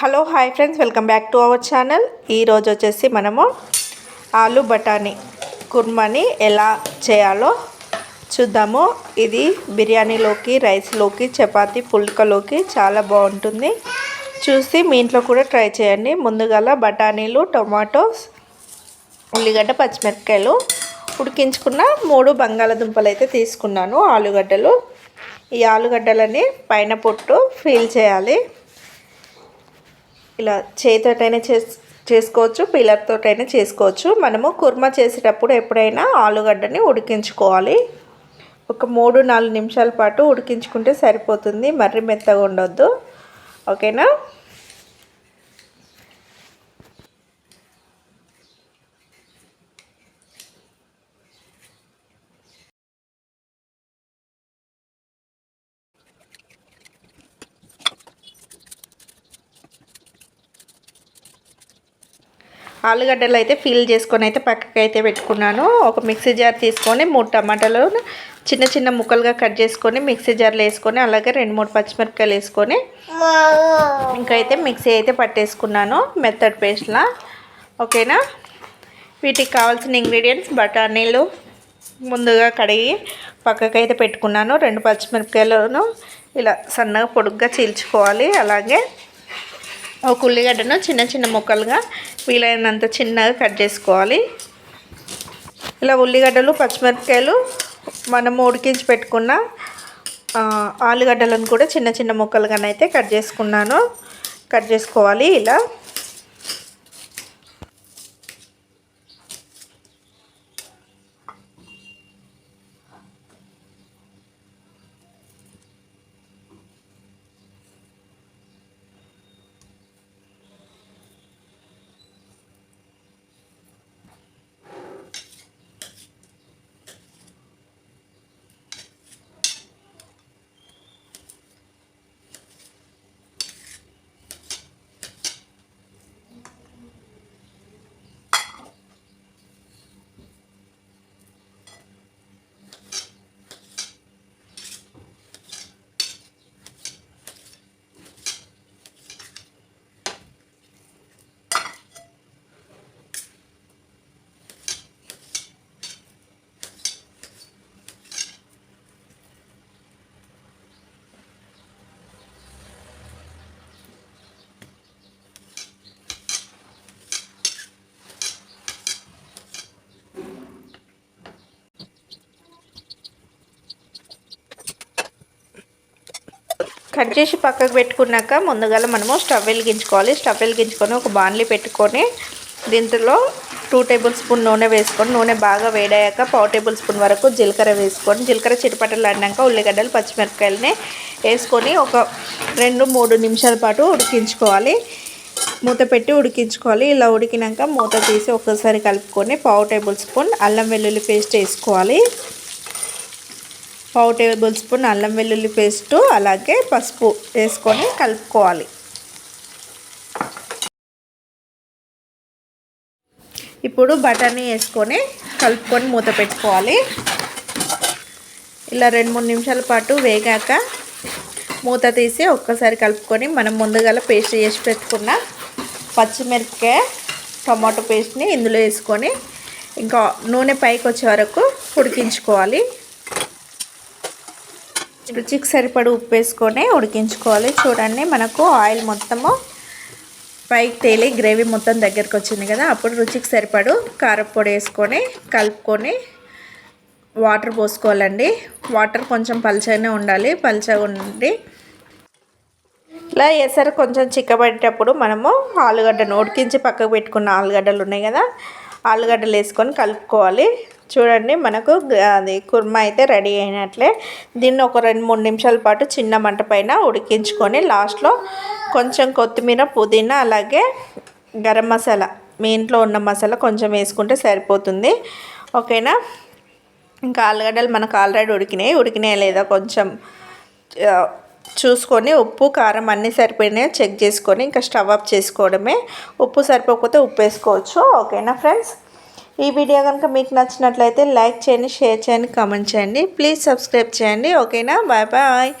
Hello hi friends welcome back to our channel. ఈరోజు వచ్చేసి మనము ఆలు బఠానీ కుర్మాని ఎలా చేయాలో చూద్దాము. ఇది బిర్యానీలోకి రైస్లోకి చపాతీ పుల్కలోకి చాలా బాగుంటుంది. చూసి మీ ఇంట్లో కూడా ట్రై చేయండి. ముందుగా బఠానీలు టొమాటోస్ ఉల్లిగడ్డ పచ్చిమిరపకాయలు ఉడికించుకున్న మూడు బంగాళదుంపలు అయితే తీసుకున్నాను ఆలుగడ్డలు. ఈ ఆలుగడ్డలని పైన పొట్టు ఫీల్ చేయాలి. ఇలా చేతితోటైనా చేస్ చేసుకోవచ్చు పిల్లర్తోటైనా చేసుకోవచ్చు. మనము కుర్మా చేసేటప్పుడు ఎప్పుడైనా ఆలుగడ్డని ఉడికించుకోవాలి. ఒక మూడు నాలుగు నిమిషాల పాటు ఉడికించుకుంటే సరిపోతుంది. మర్రి మెత్తగా ఉండొద్దు. ఓకేనా? ఆలుగడ్డలు అయితే ఫిల్ చేసుకొని అయితే పక్కకి అయితే పెట్టుకున్నాను. ఒక మిక్సీ జార్ తీసుకొని మూడు టమాటాలు చిన్న చిన్న ముక్కలుగా కట్ చేసుకొని మిక్సీ జార్లో వేసుకొని అలాగే రెండు మూడు పచ్చిమిరపకాయలు వేసుకొని ఇంకైతే మిక్సీ అయితే పట్టేసుకున్నాను మెత్తడ్ పేస్ట్లా. ఓకేనా? వీటికి కావాల్సిన ఇంగ్రీడియంట్స్ బఠానీలు ముందుగా కడిగి పక్కకైతే పెట్టుకున్నాను. రెండు పచ్చిమిరపకాయలను ఇలా సన్నగా పొడుగ్గా చీల్చుకోవాలి. అలాగే ఒక ఉల్లిగడ్డను చిన్న చిన్న ముక్కలుగా వీలైనంత చిన్నగా కట్ చేసుకోవాలి. ఇలా ఉల్లిగడ్డలు పచ్చిమిరపకాయలు మనం ఉడికించి పెట్టుకున్న ఆలుగడ్డలను కూడా చిన్న చిన్న ముక్కలుగానైతే కట్ చేసుకున్నాను. కట్ చేసుకోవాలి ఇలా. కట్ చేసి పక్కకు పెట్టుకున్నాక ముందుగా మనము స్టవ్ వెలిగించుకోవాలి. స్టవ్ వెలిగించుకొని ఒక బాణలి పెట్టుకొని దీంట్లో టూ టేబుల్ స్పూన్ నూనె వేసుకొని నూనె బాగా వేడయ్యాక పావు టేబుల్ స్పూన్ వరకు జీలకర్ర వేసుకొని జీలకర్ర చిటపటలు ఆడినాక ఉల్లిగడ్డలు పచ్చిమిరపకాయలని వేసుకొని ఒక రెండు మూడు నిమిషాల పాటు ఉడికించుకోవాలి. మూత పెట్టి ఉడికించుకోవాలి. ఇలా ఉడికినాక మూత తీసి ఒక్కసారి కలుపుకొని పావు టేబుల్ స్పూన్ అల్లం వెల్లుల్లి పేస్ట్ వేసుకోవాలి. పావు టేబుల్ స్పూన్ అల్లం వెల్లుల్లి పేస్టు అలాగే పసుపు వేసుకొని కలుపుకోవాలి. ఇప్పుడు బఠానీ వేసుకొని కలుపుకొని మూత పెట్టుకోవాలి. ఇలా రెండు మూడు నిమిషాల పాటు వేగాక మూత తీసి ఒక్కసారి కలుపుకొని మనం ముందుగా పేస్ట్ చేసి పెట్టుకున్న పచ్చిమిరపకాయ టమాటో పేస్ట్ని ఇందులో వేసుకొని ఇంకా నూనె పైకి వచ్చే వరకు ఉడికించుకోవాలి. రుచికి సరిపడి ఉప్పు వేసుకొని ఉడికించుకోవాలి. చూడండి మనకు ఆయిల్ మొత్తము పైకి తేలి గ్రేవీ మొత్తం దగ్గరకు వచ్చింది కదా అప్పుడు రుచికి సరిపడు కారపొడి వేసుకొని కలుపుకొని వాటర్ పోసుకోవాలండి. వాటర్ కొంచెం పలుచగానే ఉండాలి పలుచగా ఉండి ఇలా వేసరి కొంచెం చిక్కబడేటప్పుడు మనము ఆలుగడ్డను ఉడికించి పక్కకు పెట్టుకున్న ఆలుగడ్డలు ఉన్నాయి కదా ఆలుగడ్డలు వేసుకొని కలుపుకోవాలి. చూడండి మనకు అది కుర్మా అయితే రెడీ అయినట్లే. దీన్ని ఒక రెండు మూడు నిమిషాల పాటు చిన్న మంట పైన ఉడికించుకొని లాస్ట్లో కొంచెం కొత్తిమీర పుదీనా అలాగే గరం మసాలా మీ ఇంట్లో ఉన్న మసాలా కొంచెం వేసుకుంటే సరిపోతుంది. ఓకేనా? ఇంకా ఆలుగడ్డలు మనకు ఆల్రెడీ ఉడికినాయి. ఉడికినాయి లేదా కొంచెం చూసుకొని ఉప్పు కారం అన్నీ సరిపోయినాయో చెక్ చేసుకొని ఇంకా స్టవ్ ఆఫ్ చేసుకోవడమే. ఉప్పు సరిపోకపోతే ఉప్పు వేసుకోవచ్చు. ఓకేనా ఫ్రెండ్స్? ఈ వీడియో కనుక మీకు నచ్చినట్లయితే లైక్ చేయండి షేర్ చేయండి కామెంట్ చేయండి. ప్లీజ్ సబ్స్క్రైబ్ చేయండి. ఓకేనా? Bye bye.